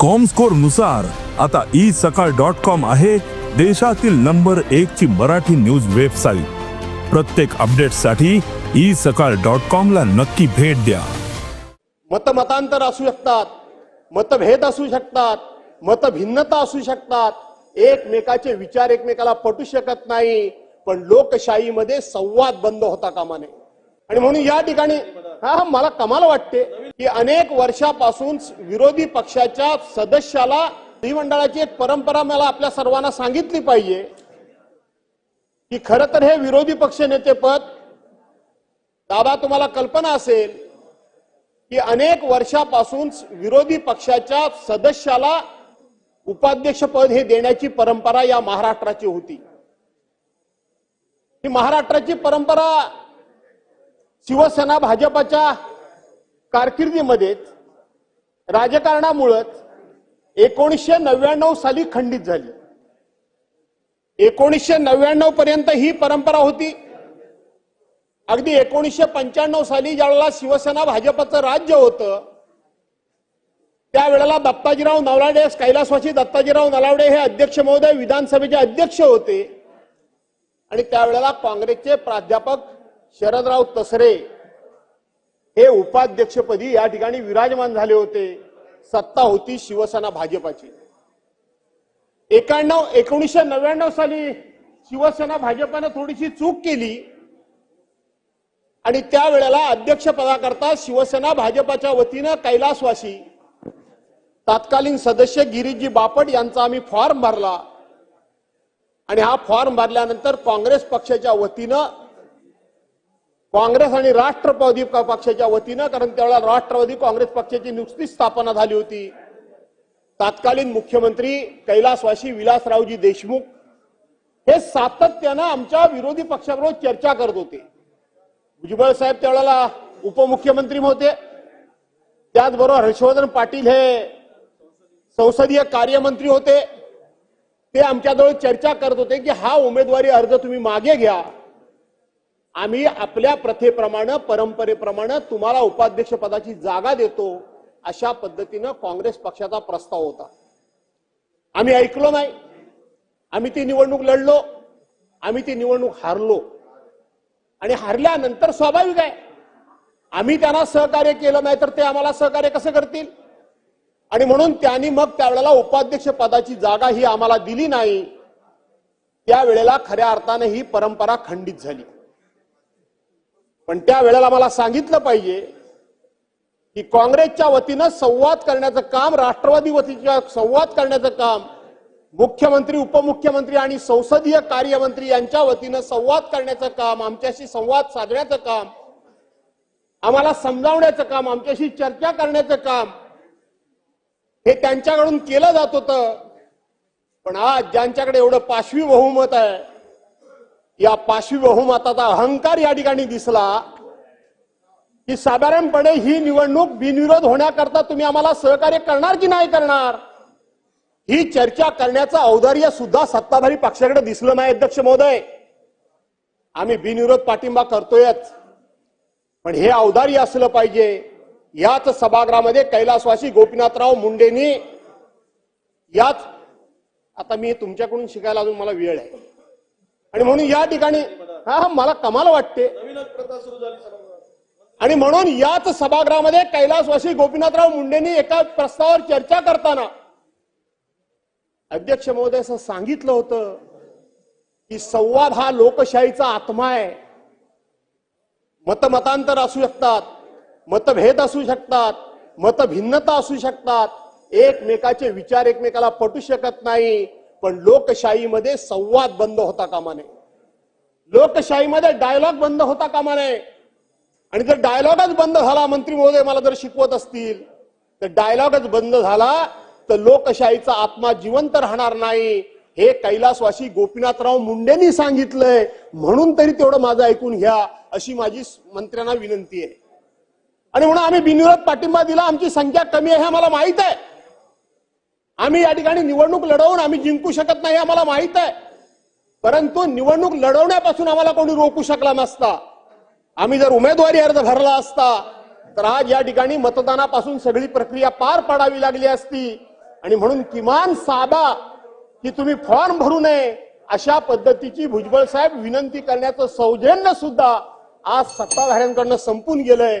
कॉमस्कोरनुसार आता ई सकाळ dot com आहे देशातील नंबर एक ची मराठी न्यूज वेबसाईट प्रत्येक अपडेटसाठी ई सकाळ डॉट कॉम ला नक्की भेट द्या. मतमतांतर असू शकतात मतभेद असू शकतात मतभिन्नता असू शकतात. एकमेकाचे विचार एकमेकाला पटू शकत नाही पण लोकशाहीमध्ये संवाद बंद होता कामा नये. आणि म्हणून या ठिकाणी हा हा, मला कमाल वाटते की अनेक वर्षापासून विरोधी पक्षाच्या सदस्याला विधिमंडळाची एक परंपरा मला आपल्या सर्वांना सांगितली पाहिजे की खर तर हे विरोधी पक्ष नेतेपद दादा तुम्हाला कल्पना असेल की अनेक वर्षापासून विरोधी पक्षाच्या सदस्याला उपाध्यक्षपद हे देण्याची परंपरा या महाराष्ट्राची होती. ही महाराष्ट्राची परंपरा शिवसेना भाजपाच्या कारकिर्दीमध्येच राजकारणामुळेच एकोणीसशे नव्याण्णव साली खंडित झाली. एकोणीसशे नव्याण्णव पर्यंत ही परंपरा होती. अगदी एकोणीसशे पंच्याण्णव साली ज्यावेळेला शिवसेना भाजपचं राज्य होतं त्यावेळेला दत्ताजीराव नलावडे कैलासवासी दत्ताजीराव नलावडे हे अध्यक्ष महोदय विधानसभेचे अध्यक्ष होते. आणि त्यावेळेला काँग्रेसचे प्राध्यापक शरदराव तसरे हे उपाध्यक्षपदी या ठिकाणी विराजमान झाले होते. सत्ता होती शिवसेना भाजपाची. एकाण्णव एकोणीसशे नव्याण्णव साली शिवसेना भाजपानं थोडीशी चूक केली. आणि त्यावेळेला अध्यक्षपदाकरता शिवसेना भाजपाच्या वतीनं कैलासवासी तत्कालीन सदस्य गिरीजी बापट यांचा आम्ही फॉर्म भरला. आणि हा फॉर्म भरल्यानंतर काँग्रेस पक्षाच्या वतीनं काँग्रेस आणि राष्ट्रवादी पक्षाच्या वतीनं कारण त्यावेळेला राष्ट्रवादी काँग्रेस पक्षाची नुकतीच स्थापना झाली होती. तत्कालीन मुख्यमंत्री कैलासवासी विलासरावजी देशमुख हे सातत्यानं आमच्या विरोधी पक्षाबरोबर चर्चा करत होते. भुजबळ साहेब त्यावेळेला उपमुख्यमंत्री होते. त्याचबरोबर हर्षवर्धन पाटील हे संसदीय कार्यमंत्री होते. ते आमच्याजवळ चर्चा करत होते की हा उमेदवारी अर्ज तुम्ही मागे घ्या. आम्ही आपल्या प्रथेप्रमाणे परंपरेप्रमाणे तुम्हाला उपाध्यक्ष पदाची जागा देतो अशा पद्धतीनं काँग्रेस पक्षाचा प्रस्ताव होता. आम्ही ऐकलो नाही. आम्ही ती निवडणूक लढलो. आम्ही ती निवडणूक हारलो. आणि हारल्यानंतर स्वाभाविक आहे. आम्ही त्यांना सहकार्य केलं नाही तर ते आम्हाला सहकार्य कसं करतील? आणि म्हणून त्यांनी मग त्यावेळेला उपाध्यक्ष पदाची जागा ही आम्हाला दिली नाही. त्यावेळेला खऱ्या अर्थाने ही परंपरा खंडित झाली. पण त्या वेळेला मला सांगितलं पाहिजे की काँग्रेसच्या वतीनं संवाद करण्याचं काम राष्ट्रवादी वतीच्या संवाद करण्याचं काम मुख्यमंत्री उपमुख्यमंत्री आणि संसदीय कार्यमंत्री यांच्या वतीनं संवाद करण्याचं काम आमच्याशी संवाद साधण्याचं काम आम्हाला समजावण्याचं काम आमच्याशी चर्चा करण्याचं काम हे त्यांच्याकडून केलं जात होतं. पण आज ज्यांच्याकडे एवढं पाशवी बहुमत आहे या पाशवी बहुमताचा अहंकार या ठिकाणी दिसला की साधारणपणे ही निवडणूक बिनविरोध होण्याकरता तुम्ही आम्हाला सहकार्य करणार की नाही करणार? ही चर्चा करण्याचं औदार्य सुद्धा सत्ताधारी पक्षाकडे दिसलं नाही अध्यक्ष महोदय. आम्ही बिनविरोध पाठिंबा करतोयच. पण हे औदार्य असलं पाहिजे. याच सभागृहामध्ये कैलासवासी गोपीनाथराव मुंडेंनी याच आता मी तुमच्याकडून शिकायला अजून मला वेळ आहे. आणि म्हणून या ठिकाणी हा मला कमाल वाटते. आणि म्हणून याच सभागृहामध्ये कैलासवासी गोपीनाथराव मुंडेंनी एका प्रस्तावावर चर्चा करताना अध्यक्ष महोदय असं सांगितलं होतं की संवाद हा लोकशाहीचा आत्मा आहे. मतमतांतर असू शकतात मतभेद असू शकतात मतभिन्नता असू शकतात. एकमेकाचे विचार एकमेकाला पटू शकत नाही. पण लोकशाहीमध्ये संवाद बंद होता कामा नये. लोकशाहीमध्ये डायलॉग बंद होता कामा नये. आणि जर डायलॉगच बंद झाला मंत्री महोदय मला जर शिकवत असतील तर डायलॉगच बंद झाला तर लोकशाहीचा आत्मा जिवंत राहणार नाही. हे कैलासवासी गोपीनाथराव मुंडेंनी सांगितलंय. म्हणून तरी तेवढं माझं ऐकून घ्या अशी माझी मंत्र्यांना विनंती आहे. आणि म्हणून आम्ही बिनविरोध पाठिंबा दिला आमची संख्या कमी आहे हे आम्हाला माहीत आहे. आम्ही या ठिकाणी निवडणूक लढवून आम्ही जिंकू शकत नाही आम्हाला माहीत आहे. परंतु निवडणूक लढवण्यापासून आम्हाला कोणी रोखू शकला नसता. आम्ही जर उमेदवारी अर्ज भरला असता तर आज या ठिकाणी मतदानापासून सगळी प्रक्रिया पार पाडावी लागली असती. आणि म्हणून किमान साधा की तुम्ही फॉर्म भरू नये अशा पद्धतीची भुजबळ साहेब विनंती करण्याचं सौजन्य सुद्धा आज सत्ताधाऱ्यांकडनं संपून गेलंय.